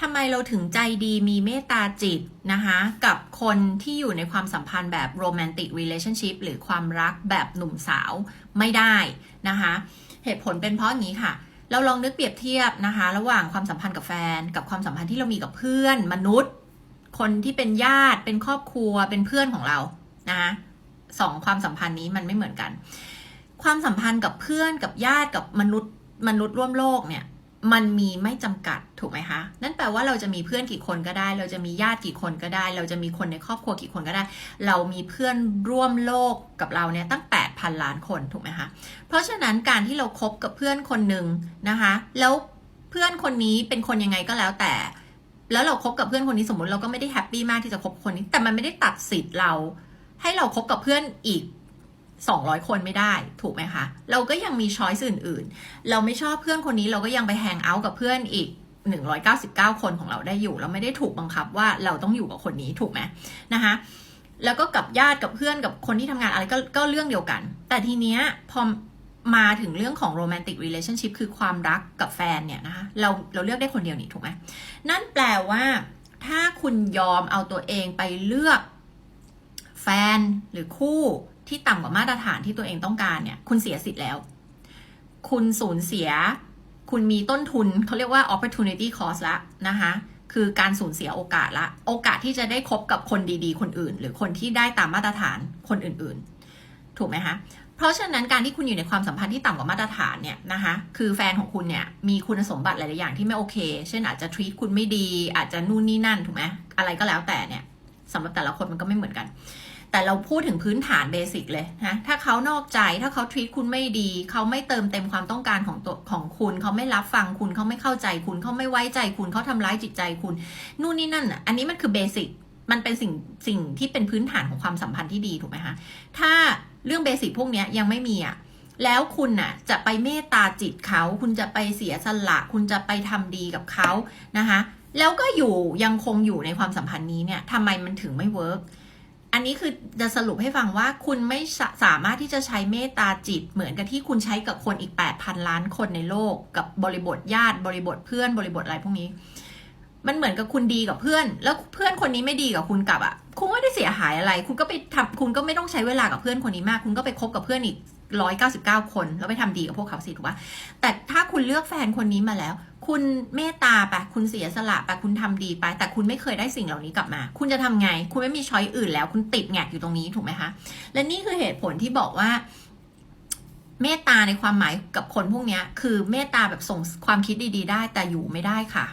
ทำไมเราถึงใจดีมีเมตตาจิตนะคะกับคนที่อยู่ในความสัมพันธ์แบบ romantic relationship หรือความรักแบบหนุ่มสาวไม่ได้นะคะเหตุผลเป็นเพราะอย่างนี้ค่ะ เราลองนึกเปรียบเทียบนะคะ ระหว่างความสัมพันธ์กับแฟน กับความสัมพันธ์ที่เรามีกับเพื่อนมนุษย์ คนที่เป็นญาติเป็นครอบครัวเป็นเพื่อนของเรานะคะสองความสัมพันธ์นี้มันไม่เหมือนกัน ความสัมพันธ์กับเพื่อนกับญาติกับมนุษย์มนุษย์ร่วมโลกเนี่ย มันมีไม่จำกัดถูกไหมคะ นั่นแปลว่าเราจะมีเพื่อนกี่คนก็ได้ เราจะมีญาติกี่คนก็ได้ เราจะมีคนในครอบครัวกี่คนก็ได้ เรามีเพื่อนร่วมโลกกับเราเนี่ยตั้ง 8,000 ล้านคนถูกไหมคะ เพราะฉะนั้นการที่เราครบกับเพื่อนคนหนึ่งนะคะ แล้วเพื่อนคนนี้เป็นคนยังไงก็แล้วแต่ แล้วเราคบกับเพื่อนคนนี้สมมติเราก็ไม่ได้แฮปปี้มากที่จะคบคนนี้ แต่มันไม่ได้ตัดสิทธิ์เรา ให้เราคบกับเพื่อนอีก 200 คนไม่ได้ถูกไหมคะ เราก็ยังมีช้อยส์อื่นๆ เราไม่ชอบเพื่อนคนนี้เราก็ยังไปแฮงเอาท์กับเพื่อนอีก 199 คนของเราได้อยู่ เราไม่ได้ถูกบังคับว่าเราต้องอยู่กับคนนี้ถูกไหมนะคะแล้วก็กับญาติกับเพื่อนกับคนที่ทำงานอะไรก็ก็เรื่องเดียวกัน แต่ทีเนี้ยพอมาถึงเรื่องของ romantic relationship คือความรักกับแฟนเนี่ยนะคะเราเราเลือกได้คนเดียวนี่ถูกไหมนั่นแปลว่า ถ้าคุณยอมเอาตัวเองไปเลือกแฟนหรือคู่ ที่ต่ำกว่ามาตรฐานที่ตัวเองต้องการเนี่ย คุณเสียสิทธิ์แล้ว คุณสูญเสีย คุณมีต้นทุนเขาเรียกว่า opportunity cost ละนะคะคือการสูญเสียโอกาสละ โอกาสที่จะได้คบกับคนดีๆ คนอื่น หรือคนที่ได้ตามมาตรฐานคนอื่นๆ ถูกไหมคะ เพราะฉะนั้นการที่คุณอยู่ในความสัมพันธ์ที่ต่ำกว่ามาตรฐานเนี่ยนะคะ คือแฟนของคุณเนี่ยมีคุณสมบัติหลายๆอย่างที่ไม่โอเค เช่นอาจจะ treat คุณไม่ดี อาจจะนู่นนี่นั่นถูกไหมอะไรก็แล้วแต่เนี่ยสำหรับแต่ละคนมันก็ไม่เหมือนกัน แต่เราพูดถึงพื้นฐานเบสิกเลยนะถ้าเขานอกใจถ้าเขา treat คุณไม่ดี เขาไม่เติมเต็มความต้องการของตัวของคุณ เขาไม่รับฟังคุณเขาไม่เข้าใจคุณเขาไม่ไว้ใจคุณเขาทำร้ายจิตใจคุณ นู่นนี่นั่นอะอันนี้มันคือเบสิกมันเป็นสิ่งสิ่งที่เป็นพื้นฐานของความสัมพันธ์ที่ดีถูกไหมคะถ้าเรื่องเบสิกพวกนี้ยังไม่มีอะแล้วคุณน่ะจะไปเมตตาจิตเขา คุณจะไปเสียสละ คุณจะไปทำดีกับเขานะคะ แล้วก็อยู่ยังคงอยู่ในความสัมพันธ์นี้เนี่ยทำไมมันถึงไม่เวิร์ก อันนี้คือจะสรุปให้ฟังว่าคุณไม่สามารถที่จะใช้เมตตาจิต เหมือนกับที่คุณใช้กับคนอีก 8,000 ล้านคนในโลก กับบริบทญาติบริบทเพื่อนบริบทอะไรพวกนี้ มันเหมือนกับคุณดีกับเพื่อน แล้วเพื่อนคนนี้ไม่ดีกับคุณกลับอะคุณไม่ได้เสียหายอะไร คุณก็ไปทำคุณก็ไม่ต้องใช้เวลากับเพื่อนคนนี้มาก คุณก็ไปคบกับเพื่อนอีกร้อยเก้าสิบเก้าคน แล้วไปทำดีกับพวกเขาสิถูกปะแต่ถ้าคุณเลือกแฟนคนนี้มาแล้ว คุณเมตตาไปคุณเสียสละไปคุณทำดีไป แต่คุณไม่เคยได้สิ่งเหล่านี้กลับมา คุณจะทำไง คุณไม่มีช้อยอื่นแล้ว คุณติดแงกอยู่ตรงนี้ถูกไหมคะ และนี่คือเหตุผลที่บอกว่า เมตตาในความหมายกับคนพวกนี้คือเมตตาแบบส่งความคิดดี ๆ ได้แต่อยู่ไม่ได้ค่ะ